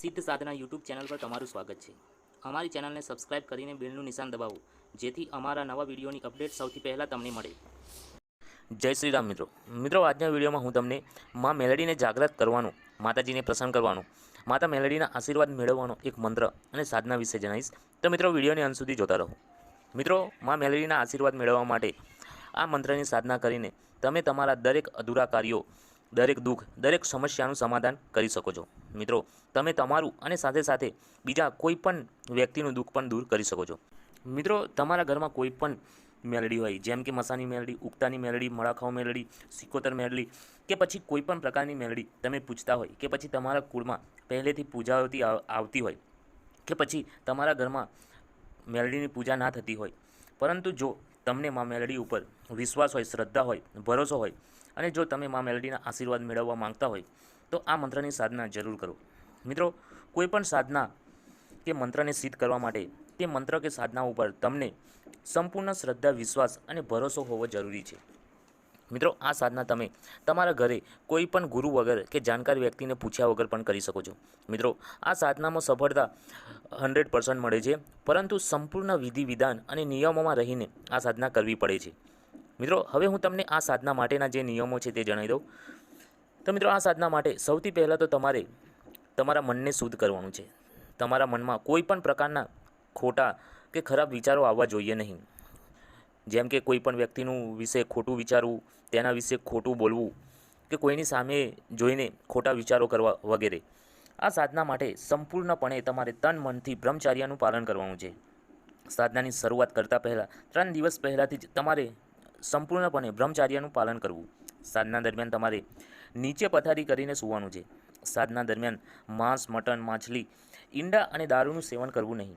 સિદ્ધ સાધના YouTube channel પર તમારું સ્વાગત છે. અમારી ચેનલને સબસ્ક્રાઇબ કરીને બેલનું નિશાન દબાવો, જેથી અમારા નવા વિડીયોની અપડેટ સૌથી પહેલાં તમને મળે. જય શ્રી રામ મિત્રો. મિત્રો, આજના વિડીયોમાં હું તમને મા મેલડીને જાગૃત કરવાનું, માતાજીને પ્રસન્ન કરવાનું, માતા મેલડીના આશીર્વાદ મેળવવાનો એક મંત્ર અને સાધના વિશે જણાવીશ. તો મિત્રો, વિડીયોને અંત સુધી જોતા રહો. મિત્રો, મા મેલડીના આશીર્વાદ મેળવવા માટે આ મંત્રની સાધના કરીને તમે તમારા દરેક અધૂરા કાર્યો દરેક દુઃખ, દરેક સમસ્યાનું સમાધાન કરી શકો છો. મિત્રો, તમે તમારું અને સાથે સાથે બીજા કોઈ પણ વ્યક્તિનું દુઃખ પણ દૂર કરી શકો છો. મિત્રો, તમારા ઘરમાં કોઈ પણ મેલડી હોય, જેમ કે મસાની મેલડી, ઉગતાની મેલડી મળાખાઓ મેલડી, સિકોતર મેલડી કે પછી કોઈ પણ પ્રકારની મેલડી તમે પૂછતા હોય કે પછી તમારા કુળમાં પહેલેથી પૂજાઓથી આવતી આવતી હોય કે પછી તમારા ઘરમાં મેલડીની પૂજા ના થતી હોય. પરંતુ જો તમને મા મેલડી ઉપર વિશ્વાસ હોય, શ્રદ્ધા હોય, ભરોસો હોય અને જો તમે મા મેલડીના આશીર્વાદ મેળવવા માંગતા હોય, તો આ મંત્રની સાધના જરૂર કરો. મિત્રો, કોઈપણ સાધના કે મંત્રને સિદ્ધ કરવા માટે તે મંત્ર કે સાધના ઉપર તમને સંપૂર્ણ શ્રદ્ધા, વિશ્વાસ અને ભરોસો હોવો જરૂરી છે. મિત્રો, આ સાધના તમે તમારા ઘરે કોઈ પણ ગુરુ વગર કે જાણકાર વ્યક્તિને પૂછ્યા વગર પણ કરી શકો છો. મિત્રો, આ સાધનામાં સફળતા હંડ્રેડ પર્સન્ટ મળે છે, પરંતુ સંપૂર્ણ વિધિ, વિધાન અને નિયમોમાં રહીને આ સાધના કરવી પડે છે. મિત્રો, હવે હું તમને આ સાધના માટેના જે નિયમો છે તે જણાવી દઉં. તો મિત્રો, આ સાધના માટે સૌથી પહેલાં તો તમારે તમારા મનને શુદ્ધ કરવાનું છે. તમારા મનમાં કોઈ પણ પ્રકારના ખોટા કે ખરાબ વિચારો આવવા જોઈએ નહીં. જેમ કે કોઈ પણ વ્યક્તિનું વિશે ખોટું વિચારવું, તેના વિશે ખોટું બોલવું કે કોઈની સામે જોઈને ખોટા વિચારો કરવા વગેરે. આ સાધના માટે સંપૂર્ણપણે તમારે તન, મનથી બ્રહ્મચાર્યનું પાલન કરવાનું છે. સાધનાની શરૂઆત કરતાં પહેલાં, ત્રણ દિવસ પહેલાંથી જ તમારે સંપૂર્ણપણે બ્રહ્મચાર્યનું પાલન કરવું. સાધના દરમિયાન તમારે નીચે પથારી કરીને સૂવાનું છે. સાધના દરમિયાન માંસ, મટન, માછલી, ઈંડા અને દારૂનું સેવન કરવું નહીં.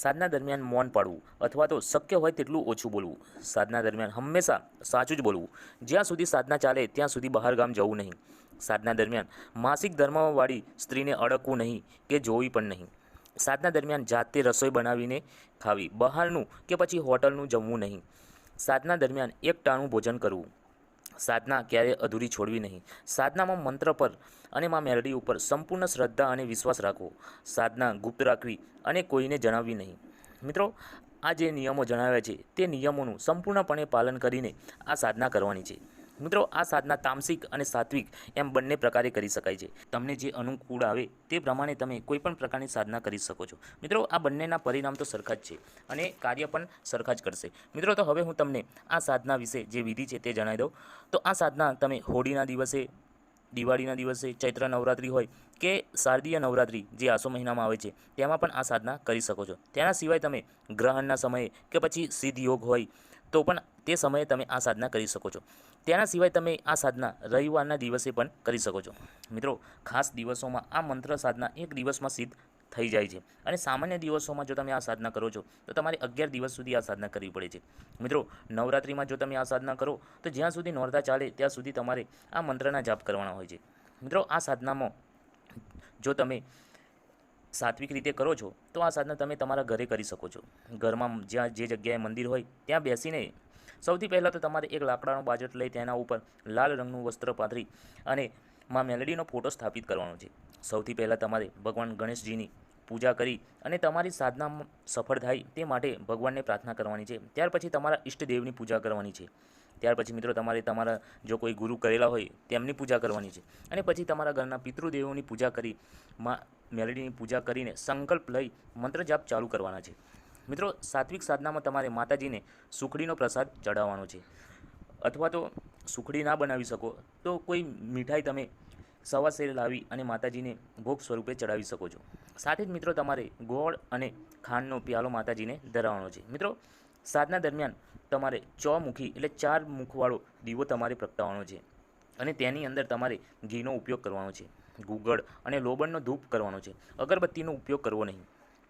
સાધના દરમિયાન મૌન પાડવું અથવા તો શક્ય હોય તેટલું ઓછું બોલવું. સાધના દરમિયાન હંમેશા સાચું જ બોલવું. જ્યાં સુધી સાધના ચાલે, ત્યાં સુધી બહાર ગામ જવું નહીં. સાધના દરમિયાન માસિક ધર્મવાળી સ્ત્રીને અડકવું નહીં કે જોવી પણ નહીં. સાધના દરમિયાન જાતે રસોઈ બનાવીને ખાવી, બહારનું કે પછી હોટલનું જમવું નહીં. સાધના દરમિયાન એક ટાણું ભોજન કરવું. સાધના ક્યારેય અધૂરી છોડવી નહીં. સાધનામાં મંત્ર પર અને માં મેલડી ઉપર સંપૂર્ણ શ્રદ્ધા અને વિશ્વાસ રાખવો. સાધના ગુપ્ત રાખવી અને કોઈને જણાવવી નહીં. મિત્રો, આ જે નિયમો જણાવ્યા છે, તે નિયમોનું સંપૂર્ણપણે પાલન કરીને આ સાધના કરવાની છે. મિત્રો, આ સાધના તામસિક અને સાત્વિક એમ બંને પ્રકારે કરી શકાય છે. તમને જે અનુકૂળ આવે તે પ્રમાણે તમે કોઈ પણ પ્રકારની સાધના કરી શકો છો. મિત્રો, આ બંનેના પરિણામ તો સરખા જ છે અને કાર્ય પણ સરખા જ કરશે. મિત્રો, તો હવે હું તમને આ સાધના વિશે જે વિધિ છે તે જણાવી દઉં. તો આ સાધના તમે હોળીના દિવસે, દિવાળીના દિવસે, ચૈત્ર નવરાત્રિ હોય કે શારદીય નવરાત્રિ જે આસો મહિનામાં આવે છે, તેમાં પણ આ સાધના કરી શકો છો. તેના સિવાય તમે ગ્રહણના સમયે કે પછી સિદ્ધ યોગ હોય તો પણ તે સમયે તમે આ સાધના કરી શકો છો. તેના સિવાય તમે આ સાધના રવિવારના દિવસે પણ કરી શકો છો. મિત્રો, ખાસ દિવસોમાં આ મંત્ર સાધના એક દિવસમાં સિદ્ધ થઈ જાય છે. અને સામાન્ય દિવસોમાં જો તમે આ સાધના કરો છો, તો તમારે અગિયાર દિવસ સુધી આ સાધના કરવી પડે છે. મિત્રો, નવરાત્રિમાં જો તમે આ સાધના કરો, તો જ્યાં સુધી નોરતા ચાલે, ત્યાં સુધી તમારે આ મંત્રના જાપ કરવાના હોય છે. મિત્રો, આ સાધનામાં જો તમે સાત્વિક રીતે કરો છો, તો આ સાધના તમે તમારા ઘરે કરી શકો છો. ઘરમાં જ્યાં જે જગ્યાએ મંદિર હોય, ત્યાં બેસીને સૌથી પહેલાં તો તમારે એક લાકડાનો બાજટ લઈ તેના ઉપર લાલ રંગનું વસ્ત્ર પાથરી અને માં મેલડીનો ફોટો સ્થાપિત કરવાનો છે. સૌથી પહેલાં તમારે ભગવાન ગણેશજીની પૂજા કરી અને તમારી સાધના સફળ થાય તે માટે ભગવાનને પ્રાર્થના કરવાની છે. ત્યાર પછી તમારા ઈષ્ટદેવની પૂજા કરવાની છે. ત્યાર પછી મિત્રો તમારે, તમારા જો કોઈ ગુરુ કરેલા હોય, તેમની પૂજા કરવાની છે. અને પછી તમારા ઘરના પિતૃદેવોની પૂજા કરી, માં, મેલડીની પૂજા કરીને સંકલ્પ લઈ મંત્ર જાપ ચાલુ કરવાના છે. મિત્રો, સાત્વિક સાધનામાં તમારે માતાજીને સુખડીનો પ્રસાદ ચડાવવાનો છે. અથવા તો સુખડી ના બનાવી શકો, તો કોઈ મીઠાઈ તમે સવા શેર લાવી અને માતાજીને ભોગ સ્વરૂપે ચડાવી શકો છો. સાથે જ મિત્રો તમારે ગોળ અને ખાંડનો પ્યાલો માતાજીને ધરાવવાનો છે. મિત્રો, સાધના દરમિયાન તમારે ચોમુખી એટલે ચાર મુખવાળો દીવો તમારે પ્રગટાવવાનો છે. અને તેની અંદર તમારે ઘીનો ઉપયોગ કરવાનો છે ગુગળ અને લોબણનો ધૂપ કરવાનો છે, અગરબત્તીનો ઉપયોગ કરવો નહીં.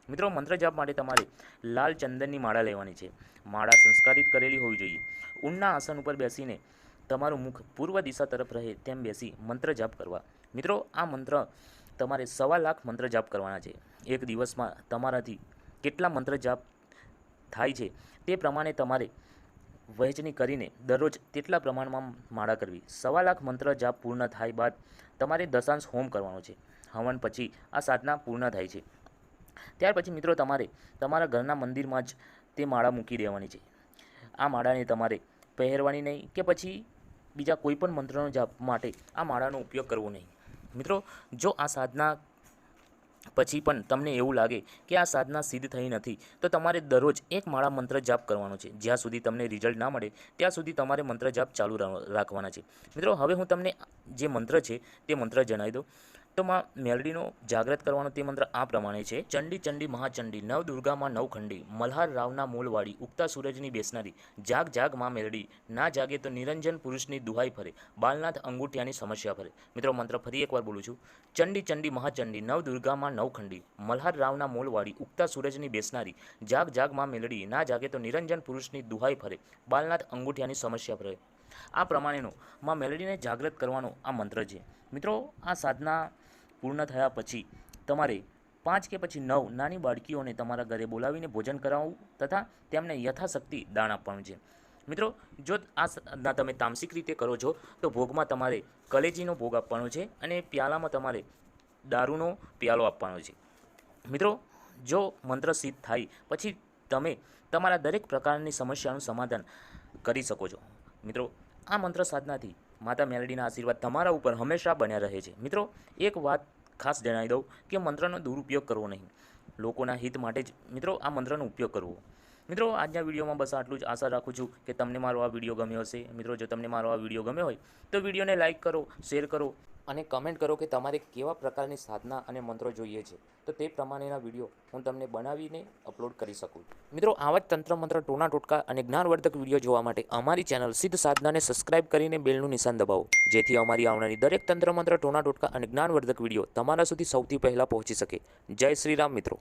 મિત્રો, મંત્ર જાપ માટે તમારે લાલ ચંદનની માળા લેવાની છે. માળા સંસ્કારિત કરેલી હોવી જોઈએ. ઊનના આસન ઉપર બેસીને તમારું મુખ પૂર્વ દિશા તરફ રહે તેમ બેસી મંત્ર જાપ કરવા. મિત્રો, આ મંત્ર તમારે સવા લાખ મંત્ર જાપ કરવાના છે. એક દિવસમાં તમારાથી કેટલા મંત્ર જાપ થાય છે. તે પ્રમાણે તમારે વહેંચણી કરીને દરરોજ તેટલા પ્રમાણમાં માળા કરવી. સવા લાખ મંત્ર જાપ પૂર્ણ થાય બાદ તમારે દશાંશ હોમ કરવાનો છે. હવન પછી આ સાધના પૂર્ણ થાય છે. ત્યાર પછી મિત્રો તમારે તમારા ઘરના મંદિરમાં જ તે માળા મૂકી દેવાની છે. આ માળાને તમારે પહેરવાની નહીં કે પછી બીજા કોઈપણ મંત્રનો જાપ માટે આ માળાનો ઉપયોગ કરવો નહીં. મિત્રો, જો આ સાધના પછી પણ તમને એવું લાગે કે આ સાધના સિદ્ધ થઈ નથી, તો તમારે દરરોજ એક માળા મંત્ર જાપ કરવાનો છે. જ્યાં સુધી તમને રિઝલ્ટ ના મળે, ત્યાં સુધી તમારે મંત્ર જાપ ચાલુ રાખવાના છે. મિત્રો, હવે હું તમને જે મંત્ર છે, તે મંત્ર જણાવી દઉં. માં મેલડીનો જાગ્રત કરવાનો તે મંત્ર આ પ્રમાણે છે. ચંડી ચંડી, મહાચંડી, નવ દુર્ગામાં નવખંડી મલ્હાર રાવના મૂળવાળી, ઉગતા સૂરજની બેસનારી, જાગ જાગમાં મેલડી, ના જાગે તો નિરંજન પુરુષની દુહાઈ ફરે, બાલનાથ અંગૂઠિયાની સમસ્યા ફરે. મિત્રો, મંત્ર ફરી એકવાર બોલું છું. ચંડી ચંડી, મહાચંડી, નવ દુર્ગામાં નવખંડી મલ્હાર રાવના મૂળવાળી, ઉગતા સૂરજની બેસનારી, જાગ જાગમાં મેલડી, ના જાગે તો નિરંજન પુરુષની દુહાઈ ફરે, બાલનાથ અંગૂઠિયાની સમસ્યા ફરે. આ પ્રમાણેનો. માં મેલેડીને જાગૃત કરવાનો આ મંત્ર છે. મિત્રો, આ સાધના પૂર્ણ થયા પછી તમારે પાંચ કે પછી નવ નાની બાળકીઓને તમારા ઘરે બોલાવીને ભોજન કરાવવું તથા તેમને યથાશક્તિ દાન આપવાનું છે. મિત્રો, જો આ સાધના તમે તામસિક રીતે કરો છો, તો ભોગમાં તમારે કલેજીનો ભોગ આપવાનો છે અને પ્યાલામાં તમારે દારૂનો પ્યાલો આપવાનો છે. મિત્રો, જો મંત્ર સિદ્ધ થાય, પછી તમે તમારા દરેક પ્રકારની સમસ્યાનું સમાધાન કરી શકો છો. મિત્રો આ મંત્ર સાધનાથી માતા મેલડીના આશીર્વાદ તમારા ઉપર હંમેશા બન્યા રહે છે. મિત્રો, એક વાત ખાસ જણાવી દઉં કે મંત્રનો દુરુપયોગ કરવો નહીં. લોકોના હિત માટે જ મિત્રો આ મંત્રનો ઉપયોગ કરવો. મિત્રો, આજના વિડીયોમાં બસ આટલું જ. આશા રાખું છું કે તમને મારો આ વીડિયો ગમ્યો હશે. મિત્રો, જો તમને મારો આ વીડિયો ગમ્યો હોય, તો વિડીયોને લાઇક કરો, શેર કરો અને કમેન્ટ કરો કે તમારે કેવા પ્રકારની સાધના અને મંત્રો જોઈએ છે. તો તે પ્રમાણેના વીડિયો હું તમને બનાવીને અપલોડ કરી શકું મિત્રો, આવા જ તંત્ર મંત્ર ટોના ટોટકા અને જ્ઞાનવર્ધક વીડિયો જોવા માટે અમારી ચેનલ સિદ્ધ સાધનાને સબસ્ક્રાઇબ કરીને બેલનું નિશાન દબાવો. જેથી અમારી આવનારી દરેક તંત્ર મંત્ર ટોના ટોટકા અને જ્ઞાનવર્ધક વીડિયો તમારા સુધી સૌથી પહેલાં પહોંચી શકે. જય શ્રી રામ મિત્રો.